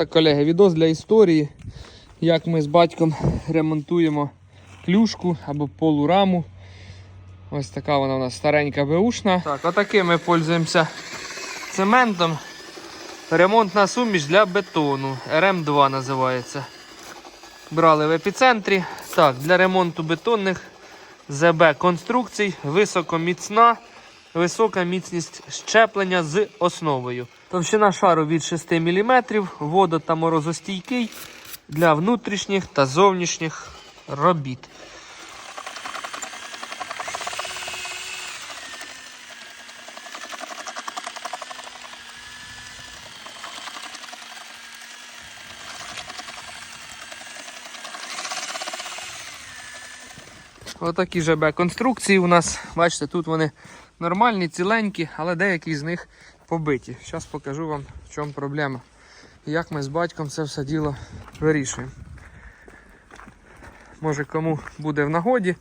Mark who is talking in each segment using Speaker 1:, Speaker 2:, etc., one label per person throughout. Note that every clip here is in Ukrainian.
Speaker 1: Так, колеги, відос для історії, як ми з батьком ремонтуємо клюшку або полураму. Ось така вона у нас старенька беушна. Так, отаким ми пользуємося цементом. Ремонтна суміш для бетону. РМ2 називається. Брали в епіцентрі. Так, для ремонту бетонних ЗБ конструкцій, високоміцна, висока міцність щеплення з основою. Товщина шару від 6 мм, водо та морозостійкий для внутрішніх та зовнішніх робіт. Отакі ЖБ конструкції у нас. Бачите, тут вони нормальні, ціленькі, але деякі з них побиті. Зараз покажу вам, в чому проблема. Як ми з батьком це все діло вирішуємо. Може кому буде в нагоді,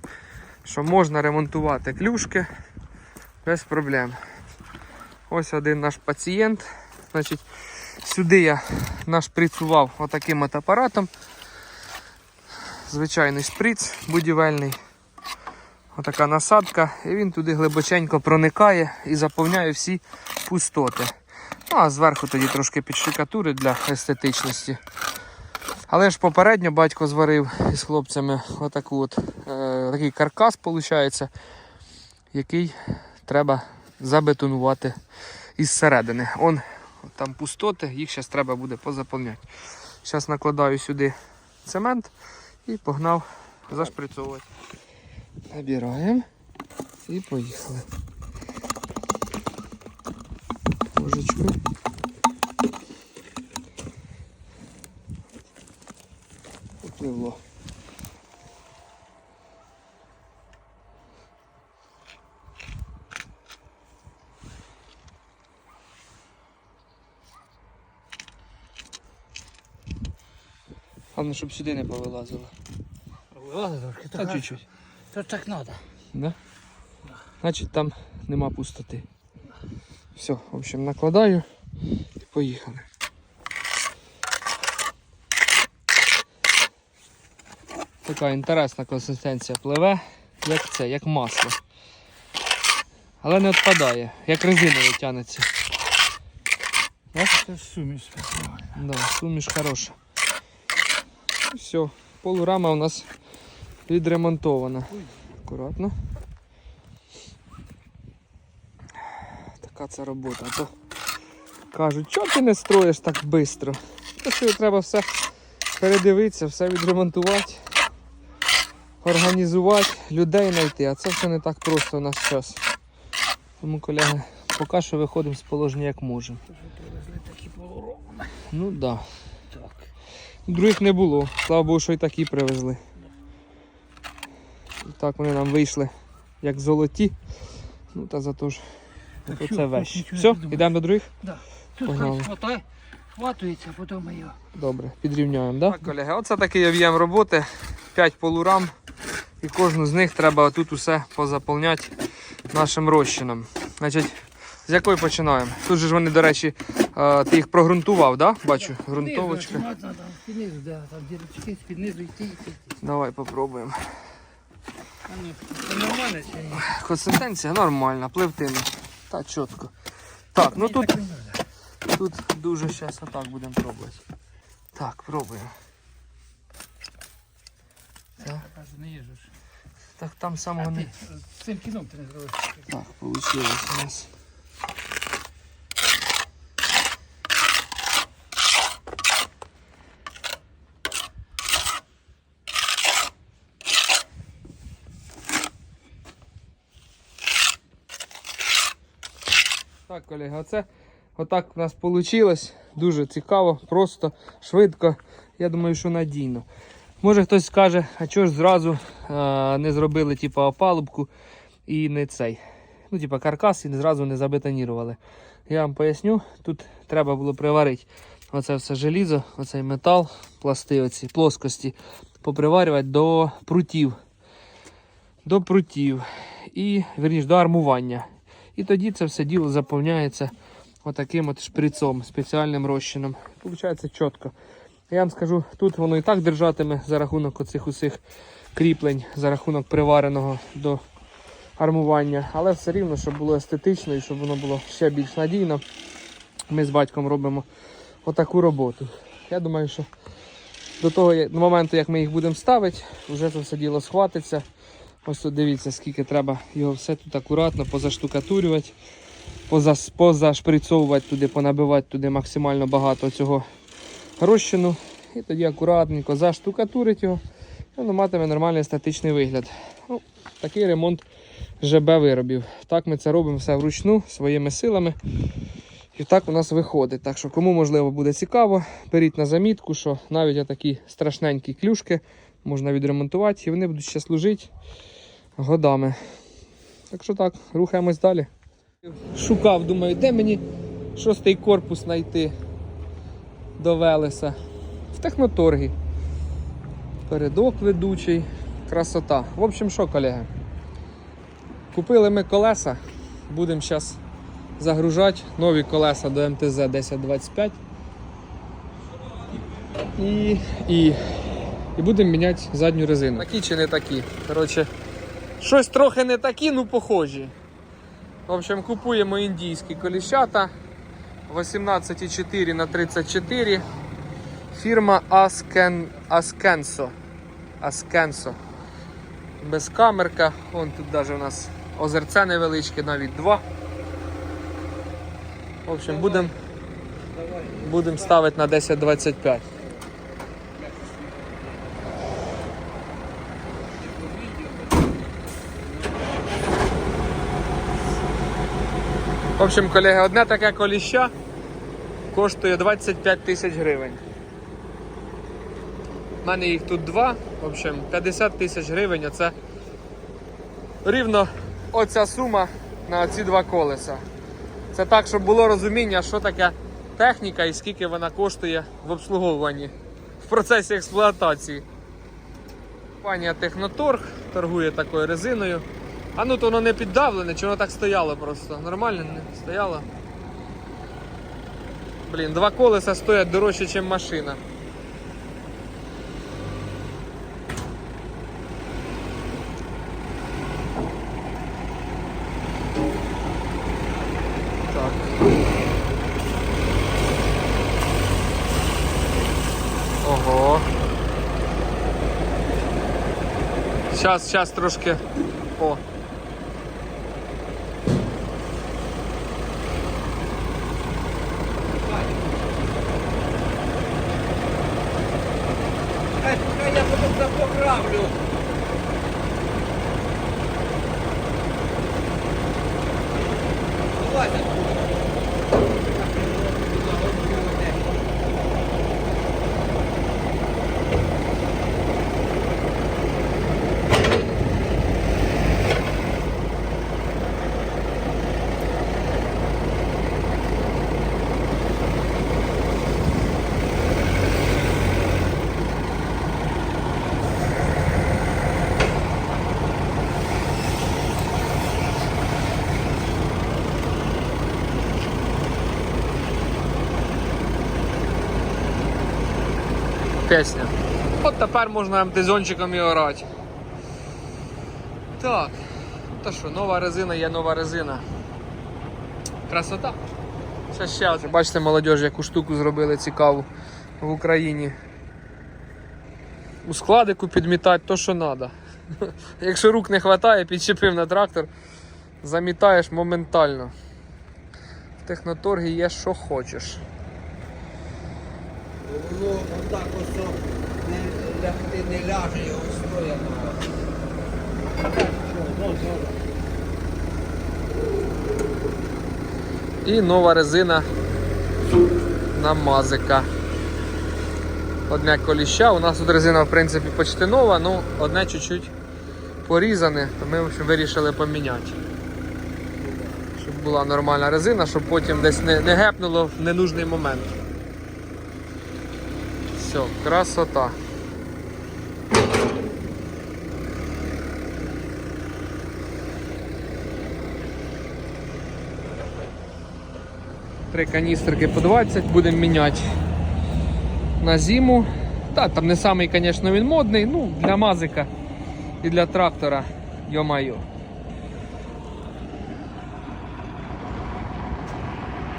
Speaker 1: що можна ремонтувати клюшки без проблем. Ось один наш пацієнт. Значить, сюди я нашприцював отаким от апаратом. Звичайний шприц будівельний. Отака насадка, і він туди глибоченько проникає і заповняє всі пустоти. Ну, а зверху тоді трошки підшикатури для естетичності. Але ж попередньо батько зварив із хлопцями отаку от, е, такий каркас, виходить, який треба забетонувати із середини. Он там пустоти, їх зараз треба буде позаповняти. Зараз накладаю сюди цемент і погнав зашприцьовувати. Набираємо і поїхали. Ложечкою. Попливло. Головне, щоб сюди не повилазило.
Speaker 2: Ладно, трошки,
Speaker 1: Та чуть-чуть.
Speaker 2: То так надо.
Speaker 1: Да? Значить там нема пустоти. Все, в общем, накладаю і поїхали. Така інтересна консистенція пливе, як це, як масло. Але не відпадає, як резиновий тянеться.
Speaker 2: Це суміш.
Speaker 1: Да, суміш хороша. Все, полурама у нас відремонтована. Акуратно. Така це робота. То кажуть, чого ти не строїш так швидко? То що треба все передивитися, все відремонтувати, організувати, людей знайти, а це все не так просто у нас час. Тому, колеги, поки що виходимо з положення як можемо. Ну так. Да.
Speaker 2: Так.
Speaker 1: Других не було. Слава Богу, що і такі привезли. Так вони нам вийшли як золоті. Ну та зато ж
Speaker 2: Так, що,
Speaker 1: це вещь. Все, йдемо до других?
Speaker 2: Да. Тут хай хватай, хватується, потім його.
Speaker 1: Добре, підрівняємо, так? Так, колеги, оце такий об'єм роботи. 5 полурам. І кожну з них треба тут усе позаповняти нашим розчином. Значить, з якої починаємо? Тут же ж вони, до речі, е, ти їх прогрунтував, да? Бачу, грунтовочка. Давай попробуємо.
Speaker 2: А це нормально чи ні?
Speaker 1: Консистенція нормальна, пливтина. Та чітко. Так, ну тут, тут дуже зараз отак будемо пробувати. Так, пробуємо. Так,
Speaker 2: не їжеш.
Speaker 1: так там самого не.
Speaker 2: з цим кіном ти не зробиш.
Speaker 1: Так, вийшло у нас. Так, колеги, оце отак у нас вийшло. Дуже цікаво, просто, швидко. Я думаю, що надійно. Може хтось скаже, а чого ж зразу а, не зробили типу, опалубку і не цей. Ну, типа каркас і зразу не забетонірували. Я вам поясню, тут треба було приварити оце все желізо, оцей метал, пласти, оці плоскості, поприварювати до прутів. До прутів. І, верніш, до армування. І тоді це все діло заповняється отаким от шприцом, спеціальним розчином. Получається чітко. Я вам скажу, тут воно і так держатиме за рахунок оцих усіх кріплень, за рахунок привареного до армування, але все рівно, щоб було естетично і щоб воно було ще більш надійно. Ми з батьком робимо отаку роботу. Я думаю, що до того моменту, як ми їх будемо ставити, вже це все діло схватиться. Ось тут дивіться, скільки треба його все тут акуратно позаштукатурювати, позас, позашприцовувати туди, понабивати туди максимально багато цього розчину. І тоді акуратненько заштукатурить його, і воно матиме нормальний естетичний вигляд. Ну, такий ремонт ЖБ виробів. Так ми це робимо все вручну, своїми силами. І так у нас виходить. Так що, кому можливо буде цікаво, беріть на замітку, що навіть такі страшненькі клюшки можна відремонтувати і вони будуть ще служити годами. Так що так, рухаємось далі. Шукав, думаю, де мені шостий корпус знайти до Велеса. В техноторгі. Передок ведучий. Красота. В общем, що, колеги? Купили ми колеса. Будемо зараз загружати нові колеса до МТЗ 1025. І, і, і будемо міняти задню резину. Такі чи не такі. Коротше, щось трохи не такі, ну похожі. В общем, купуємо індійські коліщата 18,4 на 34. Фірма Asken, Askenso. Askenso. Безкамерка. Вон тут навіть у нас озерце невеличке, навіть два. В общем, будемо будем ставити на 1025. В общем, колеги, одне таке коліща коштує 25 тисяч гривень. У мене їх тут два. В общем, 50 тисяч гривень, це рівно оця сума на ці два колеса. Це так, щоб було розуміння, що таке техніка і скільки вона коштує в обслуговуванні в процесі експлуатації. Компанія Техноторг торгує такою резиною. А ну то воно не піддавлене, чи воно так стояло просто. Нормально не стояло. Блін, два колеса стоять дорожче, ніж машина. Зараз, зараз трошки. О.
Speaker 2: Я потім
Speaker 1: Песня. От тепер можна МТЗончиком і орати. Так. Та що, нова резина є нова резина. Красота. Ще ще. Бачите, молодіж, яку штуку зробили цікаву в Україні. У складику підмітати то, що треба. Якщо рук не вистачає, підчепив на трактор, замітаєш моментально. В техноторгі є що хочеш.
Speaker 2: Воно отак ось не лягти не ляже його стояно.
Speaker 1: І нова резина на мазика. Одне коліща. У нас тут резина, в принципі, почти нова, ну одне чуть-чуть порізане, то ми вирішили поміняти. Щоб була нормальна резина, щоб потім десь не, не гепнуло в ненужний момент. Все, красота. Три каністрики по 20 будемо міняти на зиму. Та, там не самий, звісно, він модний, ну, для мазика і для трактора, йо-майо.